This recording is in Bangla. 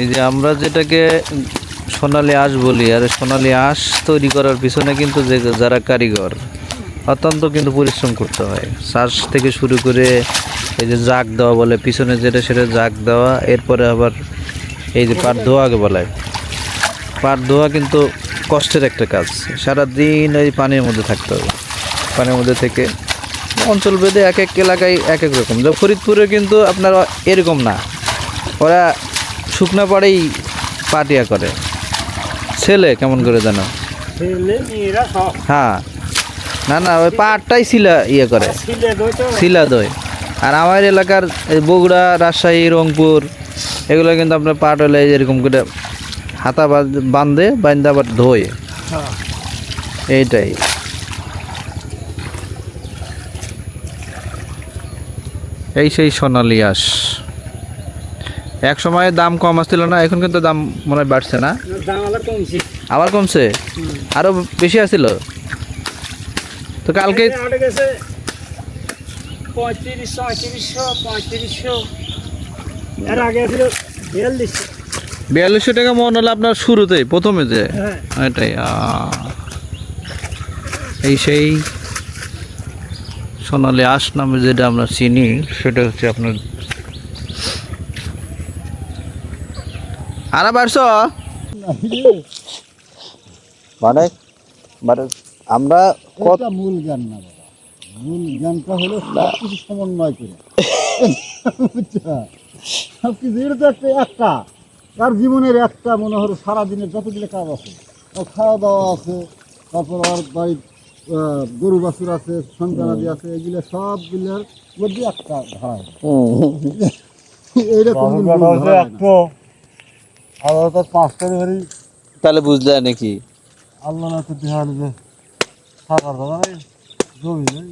এই যে আমরা যেটাকে সোনালি আঁশ বলি, আর সোনালি আঁশ তৈরি করার পিছনে কিন্তু যে যারা কারিগর, অত্যন্ত কিন্তু পরিশ্রম করতে হয়। শ্বাস থেকে শুরু করে এই যে জাগ দেওয়া বলে, পিছনে যেটা সেটা জাগ দেওয়া, এরপরে আবার এই যে পাট ধোয়াকে বলে। পাট ধোয়া কিন্তু কষ্টের একটা কাজ, সারাদিন এই পানির মধ্যে থাকতে হবে। পানির মধ্যে থেকে অঞ্চল ভেদে এক এক এলাকায় এক এক রকম। যেমন ফরিদপুরে কিন্তু আপনার এরকম না। ওরা শুকনা পাড়েই পাটিয়া করে। ছেলে কেমন করে জানো? হ্যাঁ। না না ওই পাটটাই শিলা ইয়ে করে। তো। শিলা দই। আর আমার এলাকার বগুড়া রাজশাহী রংপুর এগুলো কিন্তু আপনার পাট হলে এরকম করে হাতা বাঁধ- বাঁধে বান্ধে আবার ধোয়। হ্যাঁ। এইটাই। এই সেই সোনালি আঁশ। এক সময় দাম কম আসছিল না এখন কিন্তু দাম মনে হয় বাড়ছে না। আবার কমছে। আবার কমছে? আরও বেশি আসছিল? তো কালকে বিয়াল্লিশশো। টাকা মন হলো আপনার শুরুতেই প্রথমে যে। হ্যাঁ। এটাই এই সেই সোনালি আঁশ নামে যেটা আমরা চিনি সেটা হচ্ছে আপনার আরা বাড়ছ? মানে মানে আমরা কত মূল জ্ঞান না বাবা। মূল জ্ঞানটা হলো সব কিছু সমন্বয় করে। বুঝছ? সব কিছু এটা তো একটা একটা। তার জীবনের একটা মনে হলো সারাদিনের যতগুলো কাজ আছে ওর খাওয়া দাওয়া আছে তারপর ওর বাড়ির গরু বাছুর আছে সন্তানাদি আছে এগুলো সবগুলোর মধ্যে একটা ধারা। এইরকম আবার তো পাঁচটা ধরি তাহলে বুঝলে নাকি? আল্লাহ তো দেওয়া যে জমি নেই।